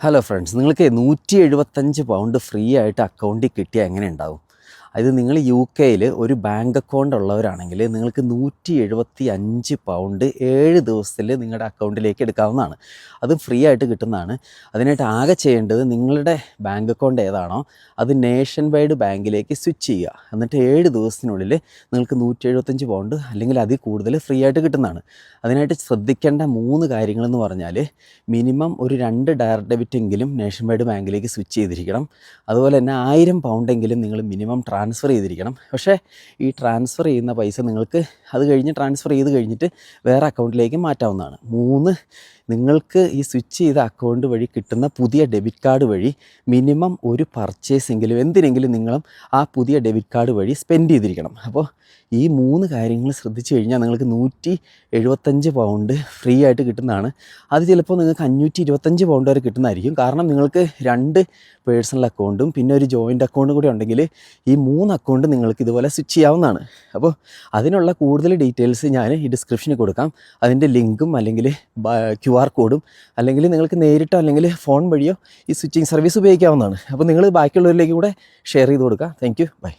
Hello friends നിങ്ങൾക്ക് നൂറ്റി എഴുപത്തഞ്ച് പൗണ്ട് ഫ്രീ ആയിട്ട് അക്കൗണ്ടിൽ കിട്ടിയാൽ എങ്ങനെ ഉണ്ടാവും? അത് നിങ്ങൾ യു കെയിൽ ഒരു ബാങ്ക് അക്കൗണ്ട് ഉള്ളവരാണെങ്കിൽ നിങ്ങൾക്ക് നൂറ്റി എഴുപത്തി അഞ്ച് പൗണ്ട് ഏഴ് ദിവസത്തിൽ നിങ്ങളുടെ അക്കൗണ്ടിലേക്ക് എടുക്കാവുന്നതാണ്. അത് ഫ്രീ ആയിട്ട് കിട്ടുന്നതാണ്. അതിനായിട്ട് ആകെ ചെയ്യേണ്ടത് നിങ്ങളുടെ ബാങ്ക് അക്കൗണ്ട് ഏതാണോ അത് നേഷൻ വൈഡ് ബാങ്കിലേക്ക് സ്വിച്ച് ചെയ്യുക. എന്നിട്ട് ഏഴ് ദിവസത്തിനുള്ളിൽ നിങ്ങൾക്ക് നൂറ്റി എഴുപത്തഞ്ച് പൗണ്ട് അല്ലെങ്കിൽ അതിൽ കൂടുതൽ ഫ്രീ ആയിട്ട് കിട്ടുന്നതാണ്. അതിനായിട്ട് ശ്രദ്ധിക്കേണ്ട മൂന്ന് കാര്യങ്ങളെന്ന് പറഞ്ഞാൽ മിനിമം ഒരു രണ്ട് ഡയറക്റ്റ് ഡെബിറ്റ് എങ്കിലും നേഷൻ വൈഡ് ബാങ്കിലേക്ക് സ്വിച്ച് ചെയ്തിരിക്കണം. അതുപോലെ തന്നെ ആയിരം പൗണ്ടെങ്കിലും നിങ്ങൾ മിനിമം ട്രാൻസ്ഫർ ചെയ്തിരിക്കണം. പക്ഷേ ഈ ട്രാൻസ്ഫർ ചെയ്യുന്ന പൈസ നിങ്ങൾക്ക് അത് കഴിഞ്ഞ് ട്രാൻസ്ഫർ ചെയ്ത് കഴിഞ്ഞിട്ട് വേറെ അക്കൗണ്ടിലേക്ക് മാറ്റാവുന്നതാണ്. മൂന്ന് നിങ്ങൾക്ക് ഈ സ്വിച്ച് ചെയ്ത അക്കൗണ്ട് വഴി കിട്ടുന്ന പുതിയ ഡെബിറ്റ് കാർഡ് വഴി മിനിമം ഒരു പർച്ചേസെങ്കിലും എന്തിനെങ്കിലും നിങ്ങളും ആ പുതിയ ഡെബിറ്റ് കാർഡ് വഴി സ്പെൻഡ് ചെയ്തിരിക്കണം. അപ്പോൾ ഈ മൂന്ന് കാര്യങ്ങൾ ശ്രദ്ധിച്ചു കഴിഞ്ഞാൽ നിങ്ങൾക്ക് നൂറ്റി എഴുപത്തഞ്ച് പൗണ്ട് ഫ്രീ ആയിട്ട് കിട്ടുന്നതാണ്. അത് ചിലപ്പോൾ നിങ്ങൾക്ക് അഞ്ഞൂറ്റി ഇരുപത്തഞ്ച് പൗണ്ട് വരെ കിട്ടുന്നതായിരിക്കും. കാരണം നിങ്ങൾക്ക് രണ്ട് പേഴ്സണൽ അക്കൗണ്ടും പിന്നെ ഒരു ജോയിന്റ് അക്കൗണ്ടും കൂടി ഉണ്ടെങ്കിൽ ഈ മൂന്ന് അക്കൗണ്ട് നിങ്ങൾക്ക് ഇതുപോലെ സ്വിച്ച് ചെയ്യാവുന്നതാണ്. അപ്പോൾ അതിനുള്ള കൂടുതൽ ഡീറ്റെയിൽസ് ഞാൻ ഈ ഡിസ്ക്രിപ്ഷനിൽ കൊടുക്കാം. അതിന്റെ ലിങ്കും അല്ലെങ്കിൽ ക്യു ആർ കോഡും അല്ലെങ്കിൽ നിങ്ങൾക്ക് നേരിട്ടോ അല്ലെങ്കിൽ ഫോൺ വഴിയോ ഈ സ്വിച്ചിങ് സർവീസ് ഉപയോഗിക്കാവുന്നതാണ്. അപ്പോൾ നിങ്ങൾ ബാക്കിയുള്ളവരിലേക്ക് കൂടെ ഷെയർ ചെയ്ത് കൊടുക്കുക താങ്ക് യു ബൈ